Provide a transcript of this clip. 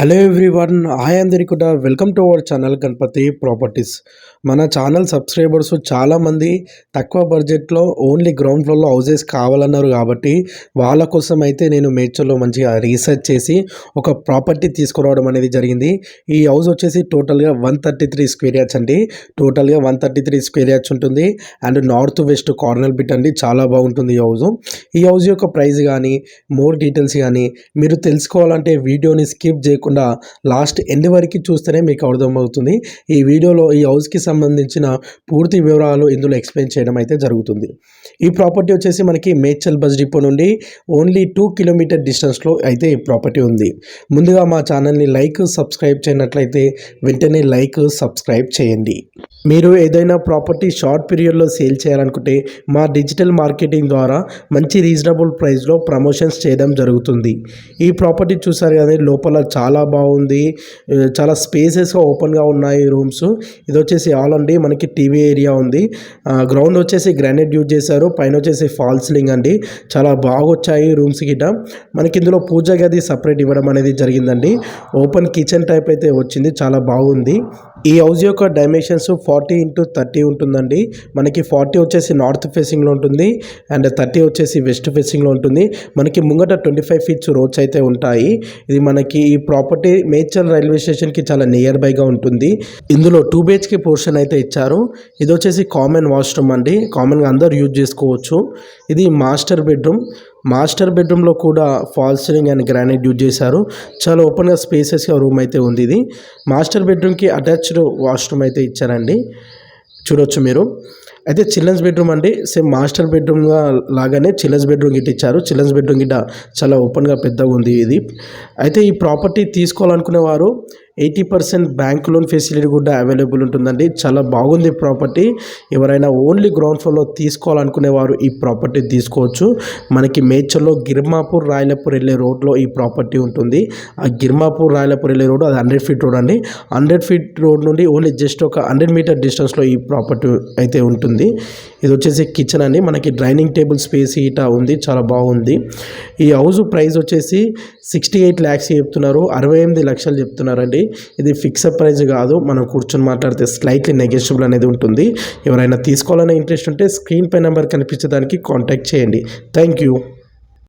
Hello everyone hi అందరికీ కూడా welcome to our channel Ganapathi properties మన ఛానల్ సబ్స్క్రైబర్స్ చాలామంది తక్కువ బడ్జెట్లో ఓన్లీ గ్రౌండ్ ఫ్లోర్లో హౌసెస్ కావాలన్నారు కాబట్టి వాళ్ళ కోసం అయితే నేను మేచర్లో మంచిగా రీసెర్చ్ చేసి ఒక ప్రాపర్టీ తీసుకురావడం అనేది జరిగింది. ఈ హౌస్ వచ్చేసి టోటల్గా one thirty three square yards అండి. టోటల్గా one thirty three square yards ఉంటుంది. And north west corner bit అండి. చాలా బాగుంటుంది ఈ హౌస్ ఈ హౌస్ యొక్క ప్రైస్ కానీ మోర్ డీటెయిల్స్ కానీ మీరు తెలుసుకోవాలంటే వీడియోని స్కిప్ చేయకుండా లాస్ట్ ఎండ్ వరకు చూస్తేనే మీకు అర్థమవుతుంది. ఈ వీడియోలో ఈ హౌస్కి సంబంధించిన పూర్తి వివరాలు ఇందులో ఎక్స్ప్లెయిన్ చేయడం అయితే జరుగుతుంది. ఈ ప్రాపర్టీ వచ్చేసి మనకి మేడ్చల్ బస్ డిపో నుండి ఓన్లీ టూ కిలోమీటర్ డిస్టెన్స్లో అయితే ఈ ప్రాపర్టీ ఉంది. ముందుగా మా ఛానల్ని లైక్ సబ్స్క్రైబ్ చేయనట్లయితే వెంటనే లైక్ సబ్స్క్రైబ్ చేయండి. మీరు ఏదైనా ప్రాపర్టీ షార్ట్ పీరియడ్లో సేల్ చేయాలనుకుంటే మా డిజిటల్ మార్కెటింగ్ ద్వారా మంచి రీజనబుల్ ప్రైస్లో ప్రమోషన్స్ చేయడం జరుగుతుంది. ఈ ప్రాపర్టీ చూసారు కదా లోపల చాలా బాగుంది. చాలా స్పేసెస్గా ఓపెన్గా ఉన్నాయి రూమ్స్. ఇది వచ్చేసి ఆల్ అండి మనకి టీవీ ఏరియా ఉంది. గ్రౌండ్ వచ్చేసి గ్రానైట్ యూజ్ చేశారు పైన వచ్చేసి ఫాల్ సీలింగ్ అండి. చాలా బాగా వచ్చాయి రూమ్స్ గిట. మనకి ఇందులో పూజ గది సపరేట్ ఇవ్వడం అనేది జరిగిందండి. ఓపెన్ కిచెన్ టైప్ అయితే వచ్చింది చాలా బాగుంది. ఈ హౌస్ యొక్క డైమెన్షన్స్ ఫార్టీ ఇంటూ థర్టీ ఉంటుందండి. మనకి ఫార్టీ వచ్చేసి నార్త్ ఫేసింగ్లో ఉంటుంది. అండ్ థర్టీ వచ్చేసి వెస్ట్ ఫేసింగ్లో ఉంటుంది. మనకి ముంగట ట్వంటీ ఫైవ్ ఫీట్స్ రోడ్స్ అయితే ఉంటాయి. ఇది మనకి ఈ ప్రాపర్టీ మేడ్చల్ రైల్వే స్టేషన్కి చాలా నియర్ బైగా ఉంటుంది. ఇందులో టూ బిహెచ్కే పోర్షన్ అయితే ఇచ్చారు. ఇది వచ్చేసి కామన్ వాష్రూమ్ అండి. కామన్గా అందరు యూజ్ చేసుకోవచ్చు. ఇది మాస్టర్ బెడ్రూమ్ మాస్టర్ బెడ్రూమ్లో కూడా fall ceiling and granite use చేశారు. చాలా ఓపెన్గా స్పేసెస్గా రూమ్ అయితే ఉంది ఇది. మాస్టర్ బెడ్రూమ్కి అటాచ్డ్ వాష్రూమ్ అయితే ఇచ్చారండి. చూడొచ్చు మీరు. అయితే చిల్డ్రన్స్ బెడ్రూమ్ అండి. సేమ్ మాస్టర్ బెడ్రూమ్గా లాగానే చిల్డ్రన్స్ బెడ్రూమ్ గిట్ట ఇచ్చారు. చిల్డ్రన్స్ బెడ్రూమ్ గిట్ట చాలా ఓపెన్గా పెద్దగా ఉంది ఇది. అయితే ఈ ప్రాపర్టీ తీసుకోవాలనుకునే వారు eighty percent bank loan facility కూడా అవైలబుల్ ఉంటుందండి. చాలా బాగుంది ప్రాపర్టీ. ఎవరైనా ఓన్లీ గ్రౌండ్ ఫ్లోర్లో తీసుకోవాలనుకునే వారు ఈ ప్రాపర్టీ తీసుకోవచ్చు. మనకి మేడ్చల్లో గిర్మాపూర్ రాయలపూర్ వెళ్ళే రోడ్లో ఈ ప్రాపర్టీ ఉంటుంది. ఆ గిర్మాపూర్ రాయలపూర్ వెళ్ళే రోడ్ అది హండ్రెడ్ ఫీట్ రోడ్ అండి. హండ్రెడ్ ఫీట్ రోడ్ నుండి ఓన్లీ జస్ట్ ఒక హండ్రెడ్ మీటర్ డిస్టెన్స్లో ఈ ప్రాపర్టీ అయితే ఉంటుంది. ఇది వచ్చేసి కిచెన్ అండి. మనకి డైనింగ్ టేబుల్ స్పేస్ ఇట ఉంది. చాలా బాగుంది. ఈ హౌస్ ప్రైస్ వచ్చేసి సిక్స్టీ ఎయిట్ ల్యాక్స్ చెప్తున్నారు. అరవై ఎనిమిది లక్షలు చెప్తున్నారండి. ఇది ఫిక్స్డ్ ప్రైస్ కాదు. మనం కూర్చొని మాట్లాడితే స్లైట్లీ నెగెషియబుల్ అనేది ఉంటుంది. ఎవరైనా తీసుకోవాలనే ఇంట్రెస్ట్ ఉంటే స్క్రీన్ పై నెంబర్ కనిపించడానికి కాంటాక్ట్ చేయండి. Thank you